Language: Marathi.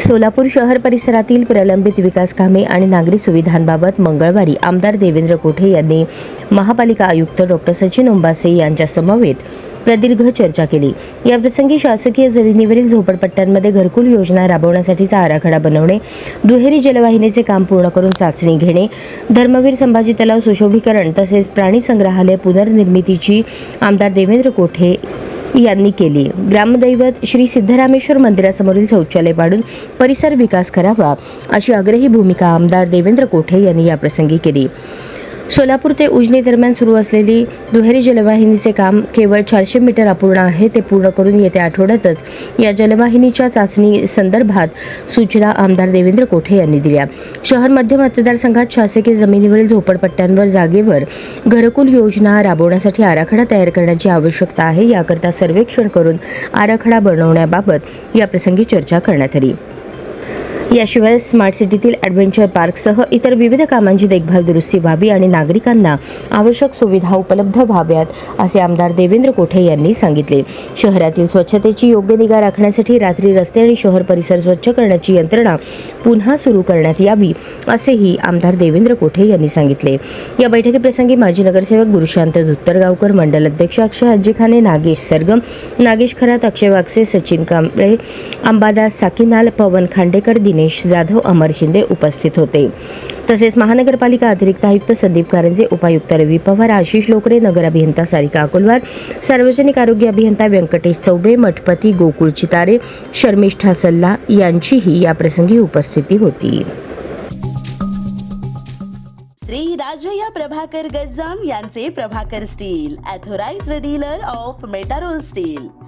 सोलापूर शहर परिसरातील प्रलंबित विकास कामे आणि नागरी सुविधांबाबत मंगळवारी आमदार देवेंद्र कोठे यांनी महापालिका आयुक्त डॉक्टर सचिन उंबासे यांच्यासमवेत प्रदीर्घ चर्चा केली. याप्रसंगी शासकीय जमिनीवरील झोपडपट्ट्यांमध्ये घरकुल योजना राबवण्यासाठीचा आराखडा बनवणे दुहेरी जलवाहिनीचे काम पूर्ण करून चाचणी घेणे धर्मवीर संभाजी तलाव सुशोभीकरण तसेच प्राणी संग्रहालय पुनर्निर्मितीची आमदार देवेंद्र कोठे यांनी केली. ग्रामदैवत श्री सिद्धरामेश्वर मंदिरासमोरील शौचालय पाडून परिसर विकास करावा अशी आग्रही भूमिका आमदार देवेंद्र कोठे यांनी याप्रसंगी केली. सोलापूर ते उजनी दरम्यान सुरू असलेली दुहेरी जलवाहिनीचे काम केवळ चारशे मीटर अपूर्ण आहे ते पूर्ण करून येत्या आठवड्यातच या जलवाहिनीच्या चाचणी संदर्भात सूचना आमदार देवेंद्र कोठे यांनी दिल्या. शहर मध्य मतदारसंघात शासकीय जमिनीवरील झोपडपट्ट्यांवर जागेवर घरकुल योजना राबवण्यासाठी आराखडा तयार करण्याची आवश्यकता आहे याकरता सर्वेक्षण करून आराखडा बनवण्याबाबत याप्रसंगी चर्चा करण्यात आली. याशिवाय स्मार्ट सिटीतील ॲडव्हेंचर पार्कसह इतर विविध कामांची देखभाल दुरुस्ती व्हावी आणि नागरिकांना आवश्यक सुविधा उपलब्ध व्हाव्यात असे आमदार देवेंद्र कोठे यांनी सांगितले. शहरातील स्वच्छतेची योग्य निगा राखण्यासाठी रात्री रस्ते आणि शहर परिसर स्वच्छ करण्याची यंत्रणा पुन्हा सुरू करण्यात यावी असेही आमदार देवेंद्र कोठे यांनी सांगितले. या बैठकीप्रसंगी माजी नगरसेवक गुरुशांत धुत्तरगावकर मंडल अध्यक्ष अक्षय हज्जीखाने नागेश सरगम नागेश खरात अक्षय वागसे सचिन कांबळे अंबादास साकीनाल पवन खांडेकर दिन दिनेश जाधव अमर शिंदे उपस्थित होते. तसेच महानगरपालिका अतिरिक्त आयुक्त संदीप कारंजे उपायुक्त रवी पवार आशिष लोकरे नगर अभियंता सारिका अकोलवार सार्वजनिक आरोग्य अभियंता व्यंकटेश चौबे मठपती गोकुळ चितारे शर्मिष्ठा सल्ला यांचीही याप्रसंगी उपस्थिती होती. श्री राजया प्रभाकर गज्जाम यांचे Prabhakar steel authorized dealer of Metarol steel.